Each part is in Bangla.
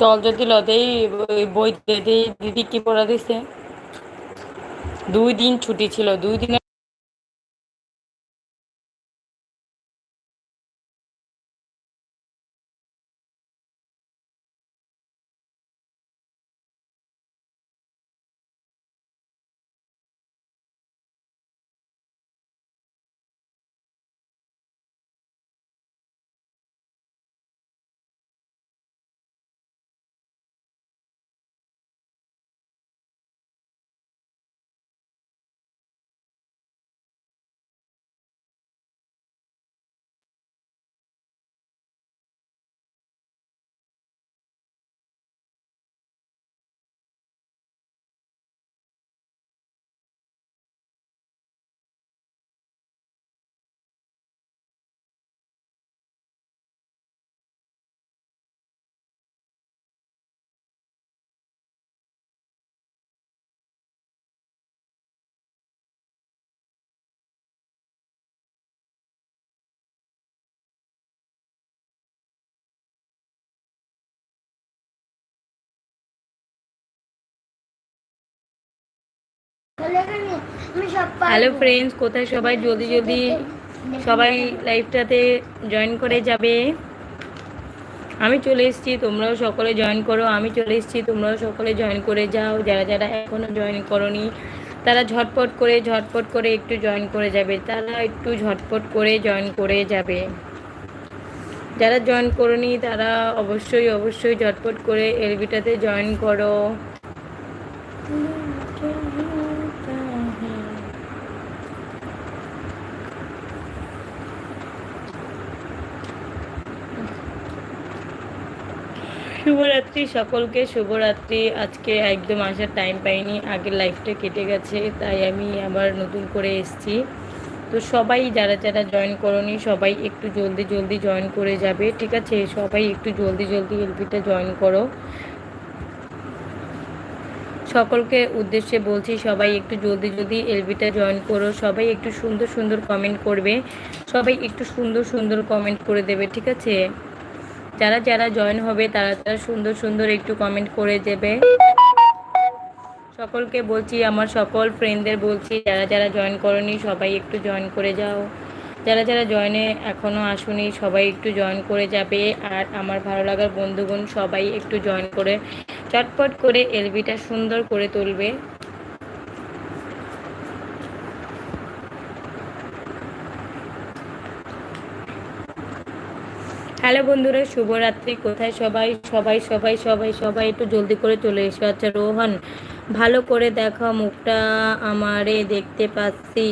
চল যদি লদেই বই দিদি কি পড়া দিছে? দুই দিন ছুটি ছিল দুই দিনের হ্যালো ফ্রেন্ডস কোথায় সবাই? জলদি জলদি সবাই লাইভটাতে জয়েন করে যাবে। আমি চলে এসেছি, তোমরাও সকলে জয়েন করো। আমি চলে এসেছি, তোমরাও সকলে জয়েন করে যাও। যারা যারা এখনও জয়েন করনি, তারা ঝটপট করে ঝটপট করে একটু জয়েন করে যাবে। তারা একটু ঝটপট করে জয়েন করে যাবে। যারা জয়েন করনি, তারা অবশ্যই অবশ্যই ঝটপট করে এলবিটাতে জয়েন করো। শুভরাত্রি সকলকে, শুভরাত্রি। আজকে একদম আসার টাইম পাইনি, আগের লাইফটা কেটে গেছে, তাই আমি আবার নতুন করে এসছি। তো সবাই যারা যারা জয়েন করনি, সবাই একটু জলদি জলদি জয়েন করে যাবে, ঠিক আছে? সবাই একটু জলদি জলদি এলপিটা জয়েন করো। সকলকে উদ্দেশ্যে বলছি, সবাই একটু জলদি জলদি এলবিটা জয়েন করো। সবাই একটু সুন্দর সুন্দর কমেন্ট করবে। সবাই একটু সুন্দর সুন্দর কমেন্ট করে দেবে, ঠিক আছে? যারা যারা জয়েন হবে তারা তারা সুন্দর সুন্দর একটু কমেন্ট করে দেবে। সকলকে বলছি, আমার সকল ফ্রেন্ডদের বলছি, যারা যারা জয়েন করনি, সবাই একটু জয়েন করে যাও। যারা যারা জয়েনে এখনও আসুনি, সবাই একটু জয়েন করে যাবে। আর আমার ভালো লাগার বন্ধুগণ সবাই একটু জয়েন করে চটপট করে এলবিটা সুন্দর করে তুলবে। হ্যালো বন্ধুরা, শুভরাত্রি। কোথায় সবাই? সবাই সবাই সবাই সবাই একটু জলদি করে চলে এসো। আচ্ছা রোহন, ভালো করে দেখা মুখটা আমারে দেখতে পাচ্ছি।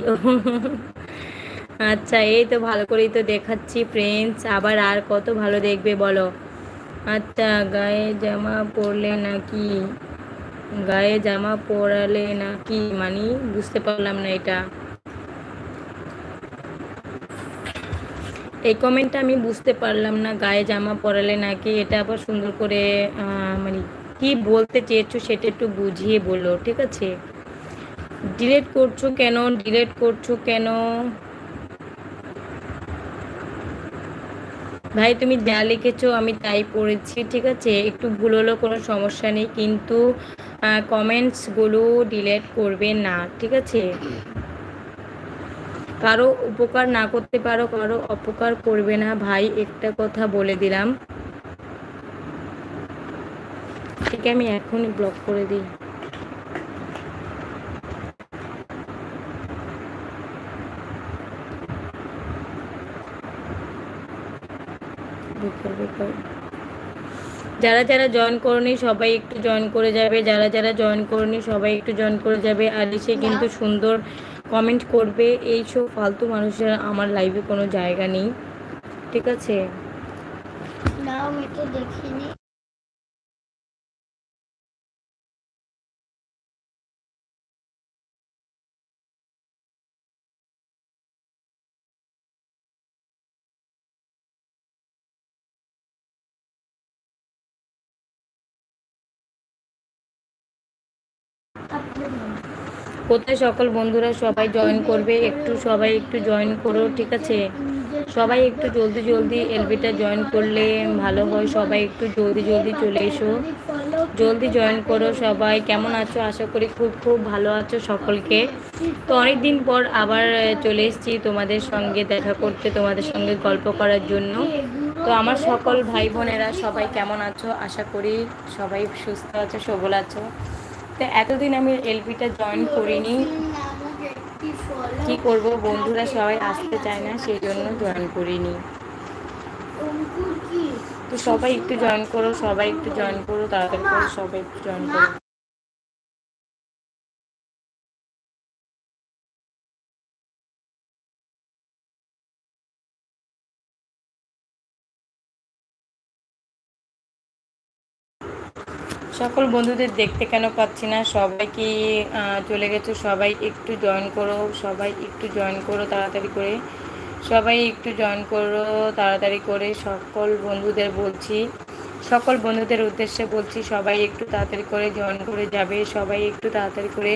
আচ্ছা এই তো ভালো করেই তো দেখাচ্ছি ফ্রেন্ডস আবার আর কত ভালো দেখবে বলো? আচ্ছা গায়ে জামা পরলে নাকি? গায়ে জামা পরালে নাকি? মানে বুঝতে পারলাম না এটা। এই কমেন্টটা আমি বুঝতে পারলাম না, গায়ে জামা পরালে নাকি এটা আবার সুন্দর করে মানে কি বলতে চেয়েছো সেটা একটু বুঝিয়ে বলো, ঠিক আছে? ডিলেট করছ কেন? ডিলেট করছ কেন? ভাই, তুমি যা লিখেছো আমি তাই পড়েছি, ঠিক আছে? একটু ভুল হলো কোনো সমস্যা নেই, কিন্তু কমেন্টসগুলো ডিলেট করবে না, ঠিক আছে? কারও উপকার না করতে পারো, কারও অপকার করবে না। ভাই, একটা কথা বলে দিলাম। ঠিক আমি এখনই ব্লক করে দিই। যারা যারা জয়েন করনি, সবাই একটু জয়েন করে যাবে। যারা যারা জয়েন করনি, সবাই একটু জয়েন করে যাবে। এসে কিন্তু সুন্দর কমেন্ট করবে, এইসব ফালতু মানুষের আমার লাইভে কোনো জায়গা নেই। ঠিক আছে? না, আমি তো দেখিনি। কোথায় সকল বন্ধুরা সবাই জয়েন করবে? একটু সবাই একটু জয়েন করো, ঠিক আছে? সবাই একটু জলদি জলদি এলবিটা জয়েন করলে ভালো হয়। সবাই একটু জলদি জলদি চলে এসো। জলদি জয়েন করো সবাই। কেমন আছো? আশা করি খুব খুব ভালো আছো সকলকে। তো অনেক দিন পর আবার চলে এসেছি তোমাদের সঙ্গে দেখা করতে, তোমাদের সঙ্গে গল্প করার জন্য। তো আমার সকল ভাই বোনেরা সবাই কেমন আছো? আশা করি সবাই সুস্থ আছো, সবল আছো। তো এতদিন আমি এলপিটা জয়েন করিনি। কি করব বন্ধুরা সবাই আসতে চায় না সেই জন্য জয়েন করিনি। তো সবাই একটু জয়েন করো, সবাই একটু জয়েন করো, তাড়াতাড়ি করে সবাই একটু জয়েন করো। সকল বন্ধুদের দেখতে কেন পাচ্ছি না? সবাই কি চলে গেছো? সবাই একটু জয়েন করো, সবাই একটু জয়েন করো তাড়াতাড়ি করে। সবাই একটু জয়েন করো তাড়াতাড়ি করে। সকল বন্ধুদের বলছি, সকল বন্ধুদের উদ্দেশ্যে বলছি, সবাই একটু তাড়াতাড়ি করে জয়েন করে যাবে। সবাই একটু তাড়াতাড়ি করে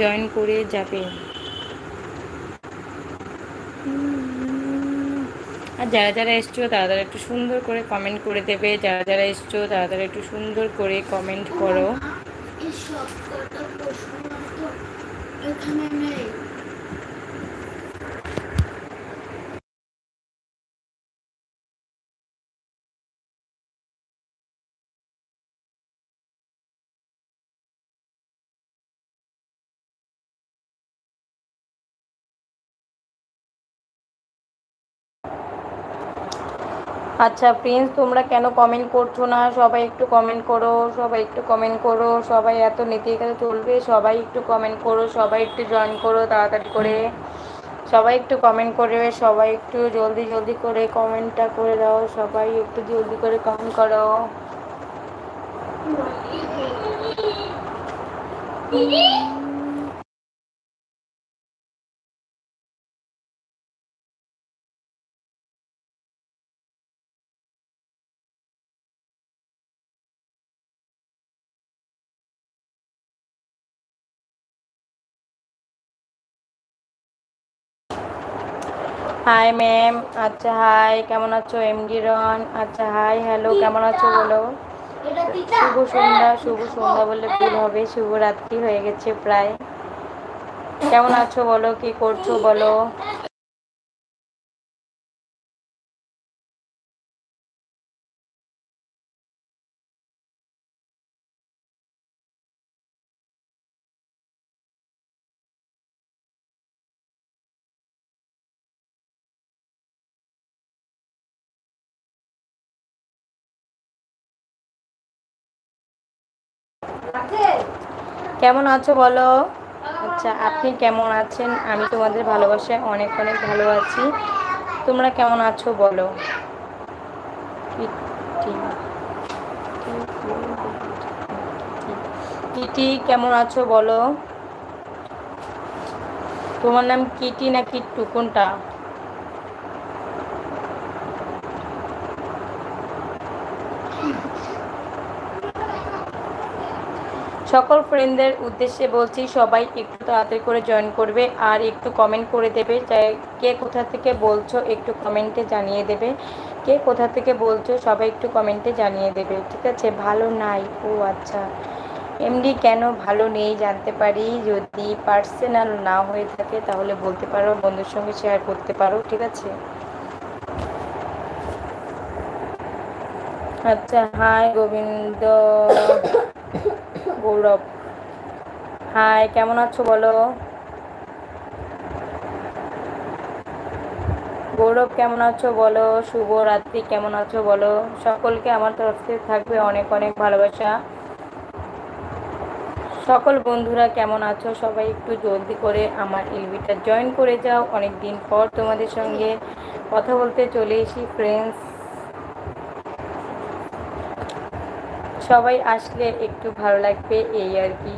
জয়েন করে যাবে। আর যারা যারা এসছো, তারা তারা একটু সুন্দর করে কমেন্ট করে দেবে। যারা যারা এসছো, তারা তারা একটু সুন্দর করে কমেন্ট করো। এখানে নেই। আচ্ছা প্রিন্স তোমরা কেন কমেন্ট করছ না? সবাই একটু কমেন্ট করো, সবাই একটু কমেন্ট করো, সবাই এত নীতি এখানে চলবে, সবাই একটু কমেন্ট করো, সবাই একটু জয়েন করো তাড়াতাড়ি করে। সবাই একটু কমেন্ট করবে, সবাই একটু জলদি জলদি করে কমেন্টটা করে দাও, সবাই একটু জলদি করে কমেন্ট করো। হাই ম্যাম আচ্ছা হাই কেমন আছো? এমডি রন আচ্ছা হাই হ্যালো কেমন আছো বলো? শুভ সন্ধ্যা শুভ সন্ধ্যা বললে ভুল হবে। শুভ রাত্রি হয়ে গেছে প্রায়। কেমন আছো বলো? কি করছ বলো? কেমন আছো বলো? আচ্ছা আপনি কেমন আছেন? আমি তোমাদের ভালোবাসায় অনেক অনেক ভালো আছি। তোমরা কেমন আছো বলো? কিটি কেমন আছো বলো? তোমার নাম কিটি না কিট্টু কোনটা সকল ফ্রেন্ডদের উদ্দেশ্যে বলছি, সবাই একটু তাড়াতাড়ি করে জয়েন করবে আর একটু কমেন্ট করে দেবে। কে কোথা থেকে বলছো একটু কমেন্টে জানিয়ে দেবে। কে কোথা থেকে বলছো সবাই একটু কমেন্টে জানিয়ে দেবে, ঠিক আছে? ভালো নাই। ও আচ্ছা। এমডি কেন ভালো নেই জানতে পারি। যদি পার্সোনাল না হয়ে থাকে তাহলে বলতে পারো, বন্ধুর সঙ্গে শেয়ার করতে পারো, ঠিক আছে? আচ্ছা হাই গোবিন্দ। গৌরব। হাই কেমন আছো বলো? গৌরব, কেমন আছো বলো? শুভ রাত্রি, কেমন আছো বলো? সকলকে আমার তরফ থেকে থাকবে অনেক অনেক ভালোবাসা। সকল বন্ধুরা, কেমন আছো? সবাই একটু জলদি করে আমার এলবিটা জয়েন করে যাও। অনেক দিন পর তোমাদের সঙ্গে কথা বলতে চলে এসি ফ্রেন্ডস সবাই আসলে একটু ভালো লাগবে এই আর কি।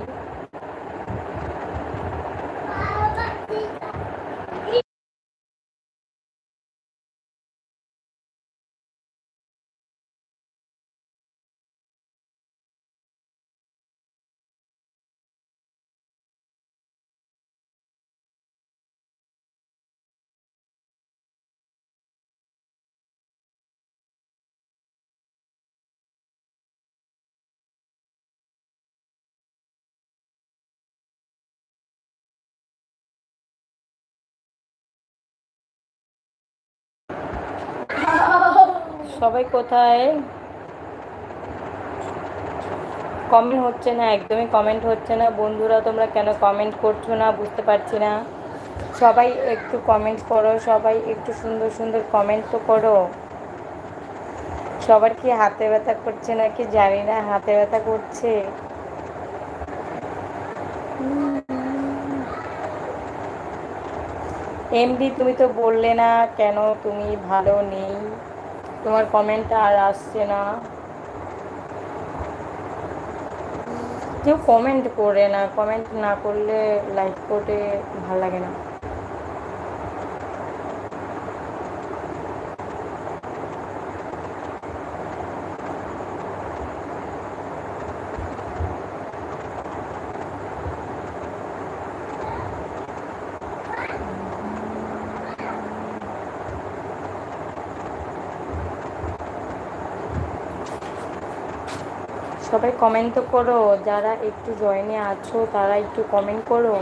সবাই কোথায়? কমেন্ট হচ্ছে না, একদমই কমেন্ট হচ্ছে না। বন্ধুরা, তোমরা কেন কমেন্ট করছ না? বুঝতে পারছি না। সবাই একটু কমেন্ট করো, সবাই একটু সুন্দর সুন্দর কমেন্ট তো করো। সবার কি হাতে ব্যথা করছে নাকি? জানি না, হাতে ব্যথা করছে। এমডি তুমি তো বললে না, কেন তুমি ভালো নেই? তোমার কমেন্ট আর আসছে না। কেউ কমেন্ট করে না কমেন্ট না করলে লাইক করতে ভালো লাগে না। সবাই কমেন্ট তো করো, যারা একটু জয়েনে আছো, তারা একটু কমেন্ট করো।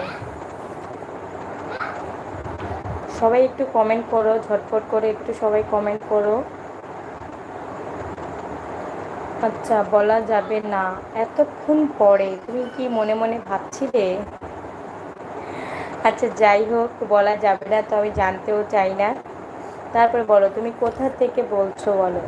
সবাই একটু কমেন্ট করো, ঝটপট করে একটু সবাই কমেন্ট করো। আচ্ছা বলা যাবে না। এতক্ষণ পরে তুমি কি মনে মনে ভাবছিলে? আচ্ছা যাই হোক, বলা যাবে না, তো আমি জানতেও চাই না। তারপরে বলো, তুমি কোথা থেকে বলছো বলো?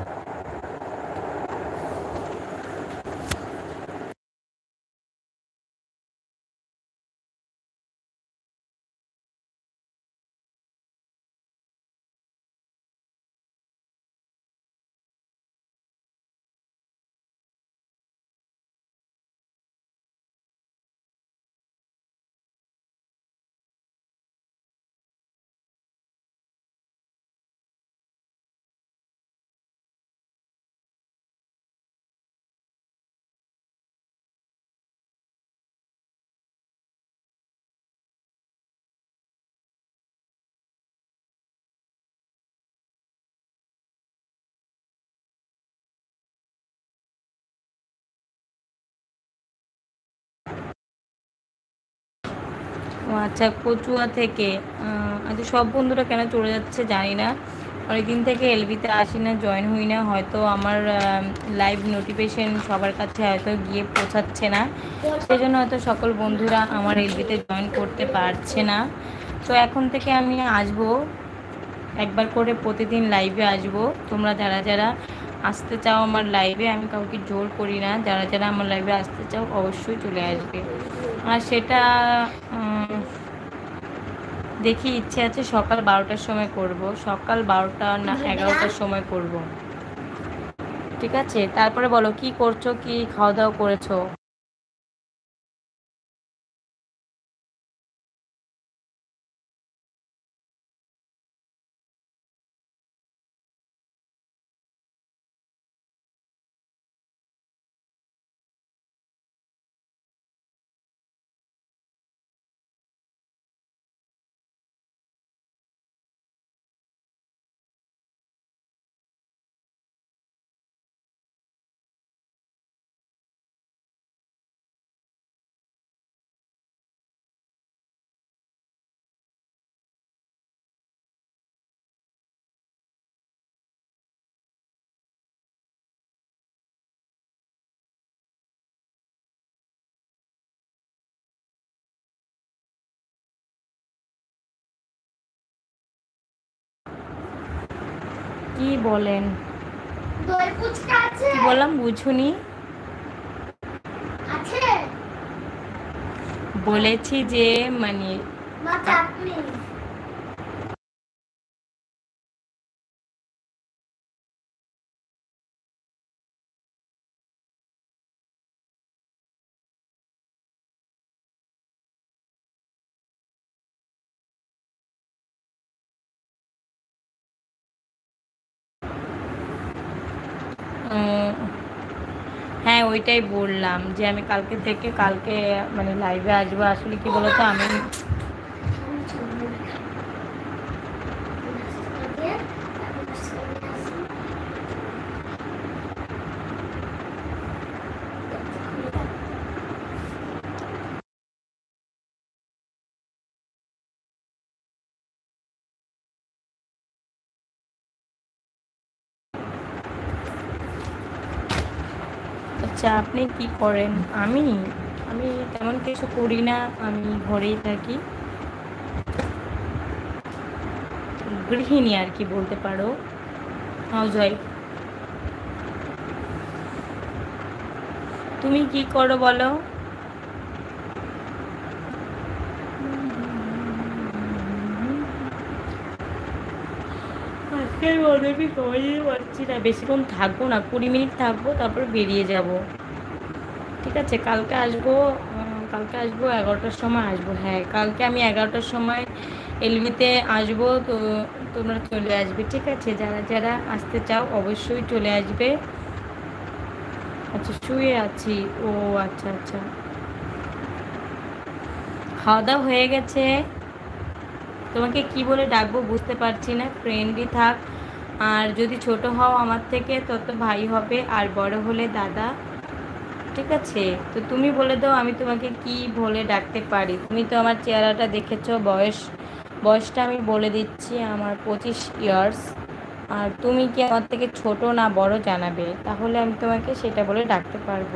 আচ্ছা কচুয়া থেকে আচ্ছা সব বন্ধুরা কেন চলে যাচ্ছে জানি না। অনেকদিন থেকে এলবিতে আসি না জয়েন হই না, হয়তো আমার লাইভ নোটিফিকেশন সবার কাছে হয়তো গিয়ে পৌঁছাচ্ছে না। সেই জন্য হয়তো সকল বন্ধুরা আমার এলবিতে জয়েন করতে পারছে না। তো এখন থেকে আমি আসব, একবার করে প্রতিদিন লাইভে আসব। তোমরা যারা যারা আসতে চাও আমার লাইভে আমি কাউকে জোর করি না। যারা যারা আমার লাইভে আসতে চাও, অবশ্যই চলে আসবে। আর সেটা দেখি ইচ্ছে আছে সকাল বারোটার সময় করব। সকাল বারোটা না এগারোটার সময় করব। ঠিক আছে? তারপরে বলো কি করছ? কি খাওয়া দাওয়া করেছ? কি বলেন? কি বললাম বুঝুনি। বলেছি যে মানে হ্যাঁ ওইটাই বললাম যে আমি কালকে থেকে কালকে মানে লাইভে আসব। আসলে কি বলতো, আমি আচ্ছা আপনি কি করেন? আমি? আমি তেমন কিছু করি না, আমি ঘরেই থাকি। গৃহিণী আর কি বলতে পারো। হাউস ওয়াইফ তুমি কি করো বলো? আজকে অনেকে সময় দিতে না, বেশিক্ষণ থাকব না, কুড়ি মিনিট থাকব, তারপর বেরিয়ে যাব। ঠিক আছে, কালকে আসব কালকে আসব এগারোটার সময় আসব। হ্যাঁ কালকে আমি এগারোটার সময় এলবিতে আসব, তো তোমরা চলে আসবে। ঠিক আছে, যারা যারা আসতে চাও অবশ্যই চলে আসবে। আচ্ছা শুয়ে আছি। ও আচ্ছা আচ্ছা। খাওয়া দাওয়া হয়ে গেছে? তোমাকে কি বলে ডাকবো বুঝতে পারছি না ফ্রেন্ডই থাক। আর যদি ছোট হও আমার থেকে তত ভাই হবে, আর বড় হলে দাদা। ঠিক আছে? তো তুমি বলে দাও আমি তোমাকে কি বলে ডাকতে পারি। তুমি তো আমার চেহারাটা দেখেছ, বয়স, বয়সটা আমি বলে দিচ্ছি, আমার পঁচিশ ইয়ার্স আর তুমি কি আমার থেকে ছোট না বড় জানাবে? তাহলে আমি তোমাকে সেটা বলে ডাকতে পারব।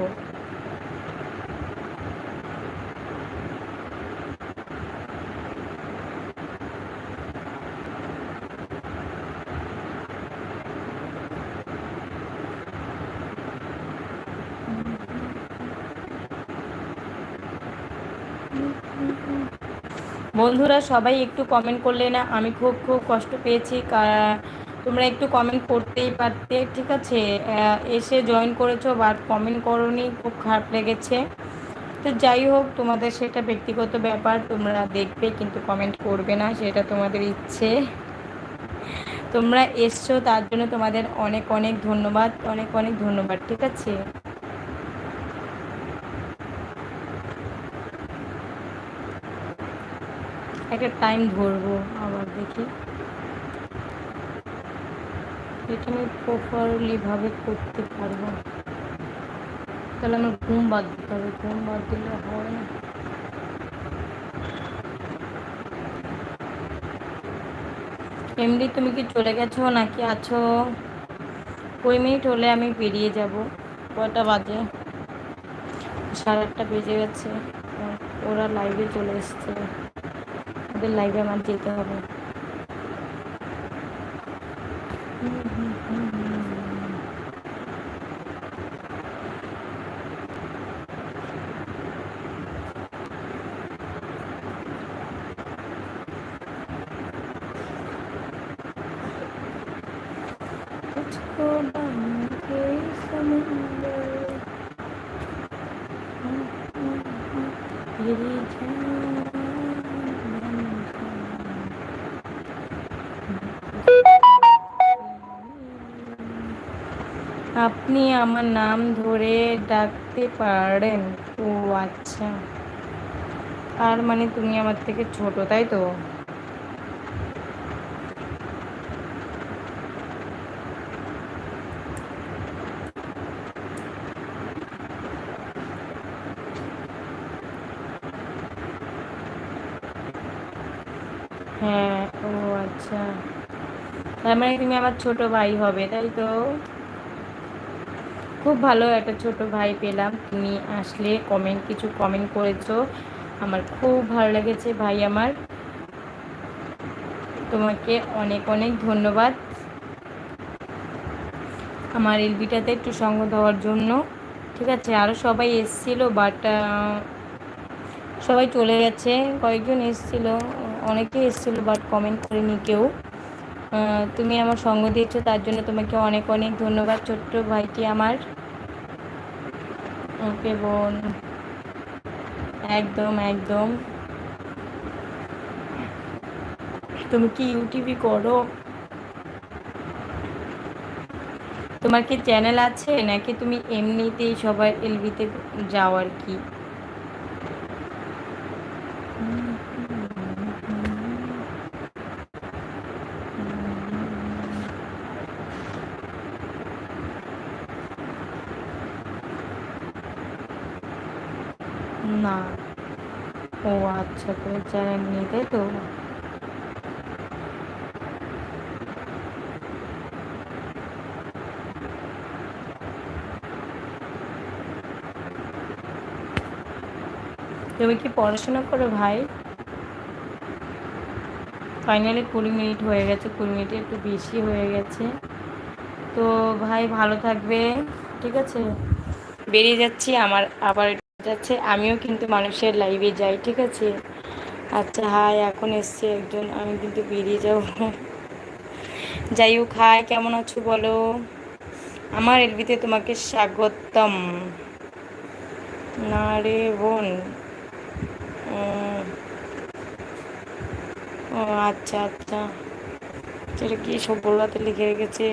বন্ধুরা সবাই একটু কমেন্ট করলে না আমি খুব খুব কষ্ট পেয়েছি। তোমরা একটু কমেন্ট করতেই পারতে, ঠিক আছে? এসে জয়েন করেছ বাট কমেন্ট করনি, খুব খারাপ লেগেছে। তো যাই হোক, তোমাদের সেটা ব্যক্তিগত ব্যাপার, তোমরা দেখবে কিন্তু কমেন্ট করবে না, সেটা তোমাদের ইচ্ছে। তোমরা এসছো, তার জন্য তোমাদের অনেক অনেক ধন্যবাদ, অনেক অনেক ধন্যবাদ, ঠিক আছে? একটা টাইম ধরবো আবার দেখি। এটা আমি প্রপারলি ভাবে করতে পারব। তাহলে আমার ঘুম বাদ দিতে হবে। ঘুম বাদ দিলে হয় না। এমনি তুমি কি চলে গেছো নাকি আছো? কুড়ি মিনিট হলে আমি বেরিয়ে যাব। কটা বাজে? সাড়ে আটটা বেজে গেছে। ওরা লাইভে চলে এসছে। ওদের লাইভে আমার যেতে হবে। আপনি আমার নাম ধরে ডাকতে পারেন? ও আচ্ছা। আর মানে তুমি আমার থেকে ছোট, তাই তো? হ্যাঁ ও আচ্ছা। তার মানে তুমি আমার ছোট ভাই হবে, তাই তো? খুব ভালো একটা ছোট ভাই পেলাম। তুমি আসলে কমেন্ট কিছু কমেন্ট করেছ। আমার খুব ভালো লেগেছে ভাই আমার। তোমাকে অনেক অনেক ধন্যবাদ। আমার এলবিটাতে একটু সঙ্গ দেওয়ার জন্য। ঠিক আছে আরও সবাই এসছিল বাট সবাই চলে গেছে। কয়েকজন এসছিল, অনেকে এসছিল বাট কমেন্ট করেনি কেউ। তুমি আমার সঙ্গ দিয়েছ, তার জন্য তোমাকে অনেক অনেক ধন্যবাদ ছোট্ট ভাইটি আমার। ওকে বোন। একদম একদম। তুমি কি ইউটিউবই করো? তোমার কি চ্যানেল আছে, নাকি তুমি এমনিতেই সবাই এলবিতে যাও আর কি? ঠাকুরের চ্যানেল নিয়ে তো। তুমি কি পড়াশোনা করো ভাই? ফাইনালি কুড়ি মিনিট হয়ে গেছে, কুড়ি মিনিট একটু বেশি হয়ে গেছে। তো ভাই ভালো থাকবে, ঠিক আছে? বেরিয়ে যাচ্ছি, আমার আবার যাচ্ছে, আমিও কিন্তু মানুষের লাইভে যাই, ঠিক আছে? আচ্ছা হাই, এখন এসছে একজন, আমি কিন্তু বেরিয়ে যাব। যাই হোক হাই, কেমন আছো বলো? আমার এলবিতে তোমাকে স্বাগতম। না রে বোন। ও আচ্ছা আচ্ছা। সেটা কি সব বললাতে লিখে রেখেছে?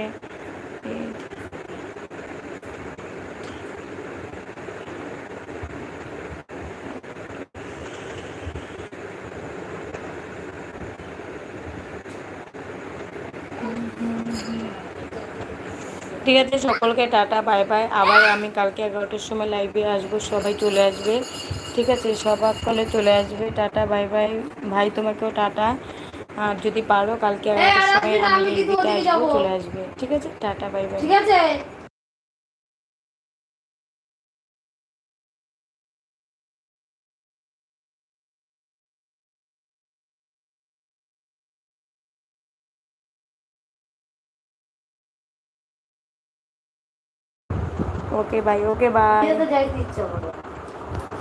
ঠিক আছে সকলকে টাটা বাই বাই। আবার আমি কালকে এগারোটার সময় লাইভে আসব সবাই চলে আসবে। ঠিক আছে সবার কলে চলে আসবে। Tata bye bye. ভাই তোমাকেও টাটা। আর যদি পারো কালকে এগারোটার সময় আমি লাইভে আসব চলে আসবে। ঠিক আছে? Tata bye bye. ঠিক আছে। ওকে বাই ওকে বাই করে